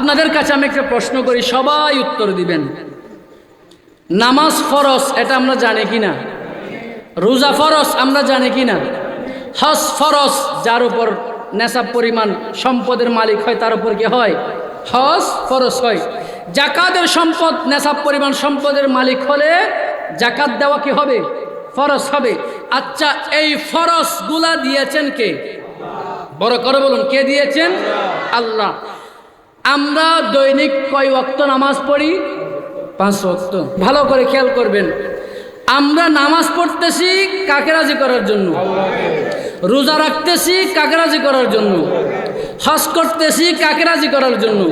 আপনাদের কাছে আমি একটা প্রশ্ন করি, সবাই উত্তর দিবেন। নামাজ ফরস এটা আমরা জানি কি না? রোজা ফরস আমরা জানি কি না? হজ ফরস যার উপর নেশাব পরিমাণ, সম্পদের মালিক হয়, তার উপর কি হয়? হজ ফরস হয়। জাকাতের সম্পদ, নেশাব পরিমাণ, সম্পদের মালিক হলে জাকাত দেওয়া কি হবে? ফরস হবে। আচ্ছা এই ফরজগুলা দিয়েছেন কে? বড় করে বলুন, কে দিয়েছেন? আল্লাহ। আমরা দৈনিক কয় অক্ত নামাজ পড়ি? পাঁচ অক্ত ভালো করে খেয়াল করবেন। আমরা নামাজ পড়তেছি কাকে রাজি করার জন্য। রোজা রাখতেছি কাকে রাজি করার জন্য। হজ করতেছি কাকে রাজি করার জন্য?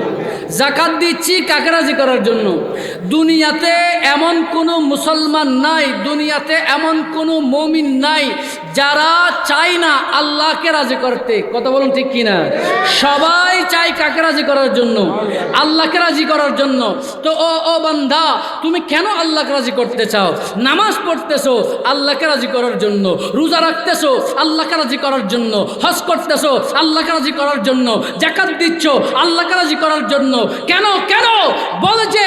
জাকাত দিচ্ছি কাকে রাজি করার জন্য? দুনিয়াতে এমন কোনো মুসলমান নাই, দুনিয়াতে এমন কোনো মমিন নাই যারা চায় না আল্লাহকে রাজি করতে। কথা বলুন ঠিক কিনা? সবাই চাই কাকে রাজি করার জন্য? আল্লাহকে রাজি করার জন্য। তো ও ও বান্দা, তুমি কেন আল্লাহকে রাজি করতে চাও? নামাজ পড়তেছো, আল্লাহকে রাজি করার জন্য। রোজা রাখতেছো, আল্লাহকে রাজি করার জন্য। হজ করতেছো, আল্লাহকে রাজি করার জন্য। জাকাত দিচ্ছ, আল্লাহকে রাজি করার জন্য। কেন? কেন? বলে যে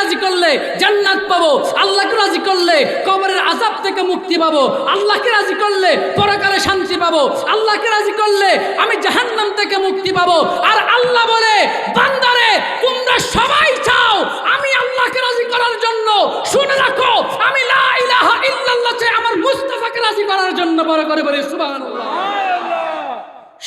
রাজি করলে জান্নাত পাবো, আল্লাহকে রাজি করলে কবরের আজাব থেকে মুক্তি পাবো, আল্লাহকে রাজি করলে পরকালে শান্তি পাবো, আল্লাহকে রাজি করলে আমি জাহান্নাম থেকে মুক্তি পাবো। আর আল্লাহ বলে, বান্দারে, তোমরা সবাই চাও আমি আল্লাহকে রাজি করার জন্য। শুনে রাখো, আমি লা ইলাহা ইল্লাল্লাহ চাই আমার মুস্তাফাকে রাজি করার জন্য। বড় করে বলি, সুবহানাল্লাহ।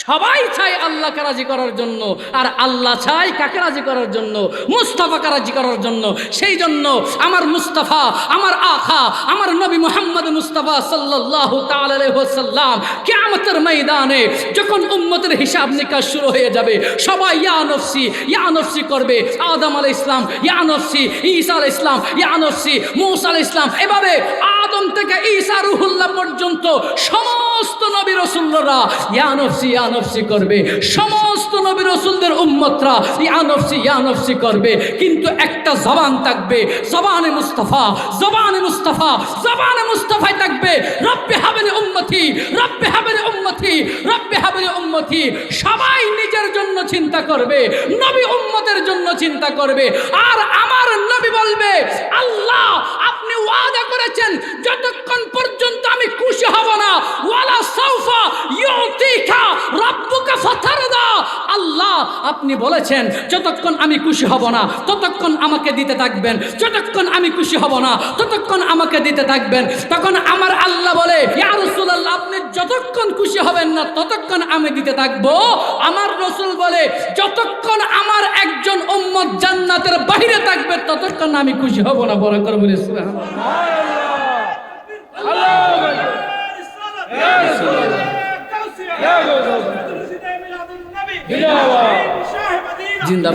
সবাই চায় আল্লাহকে রাজি করার জন্য। আর আল্লাহ চাই কাকে রাজি করার জন্য? মুস্তাফাকে রাজি করার জন্য। সেই জন্য আমার মুস্তাফা, আমার আখা, আমার নবী মোহাম্মদ মুস্তাফা সাল্লাহ তাল্লাম কেমতের ময়দানে যখন উম্মতের হিসাব নিকাশ শুরু হয়ে যাবে, সবাই ইয়া নফসি ইয়া নফসি করবে। আদম আলাই ইসলাম ইয়া নফসি। ঈসা আলাই ইসলাম ইয়া নফসি। মৌসা আলাই ইসলাম এভাবে আদম থেকে ঈসা রুহুল্লাহ পর্যন্ত সমস্ত নবী রসুল্লরা ইয়া নফসি ইয়া নফসি করবে। সমস্ত নবী রসুলদের উম্মতরা, ইয়া নফসি ইয়া নফসি করবে। কিন্তু একটা জবান থাকবে, জবানে মুস্তাফা জবানে মুস্তাফা, জবানে মুস্তাফায় থাকবে। রব্বে হাবেলে উম্মতি, রব্বে হাবেলে উম্মতি, রব্বে হাবেলে উম্মতি। সবাই নিজের জন্য চিন্তা করবে, নবী উম্মতের জন্য চিন্তা করবে। আর আমার নবী বলবে, আল্লাহ, আপনি ওয়াদা করেছেন, যতক্ষণ পর্যন্ত আমি খুশি হব না ওয়ালা সাউফা ইউতিকা রাব্বুকা ফাতারদা আল্লাহ আপনি বলেছেন যতক্ষণ আমি খুশি হব না ততক্ষণ আমাকে দিতে থাকবেন যতক্ষণ আমি খুশি হব না ততক্ষণ আমাকে দিতে থাকবেন। তখন আমার আল্লাহ বলে ইয়া রাসূলুল্লাহ আপনি যতক্ষণ খুশি হবেন না ততক্ষণ আমি দিতে থাকব। আমার রসুল বলে যতক্ষণ আমার একজন উম্মত জান্নাতের বাইরে থাকবে ততক্ষণ আমি খুশি হব না। বড় করে বলে সুবহানাল্লাহ। জিন্দাবাদ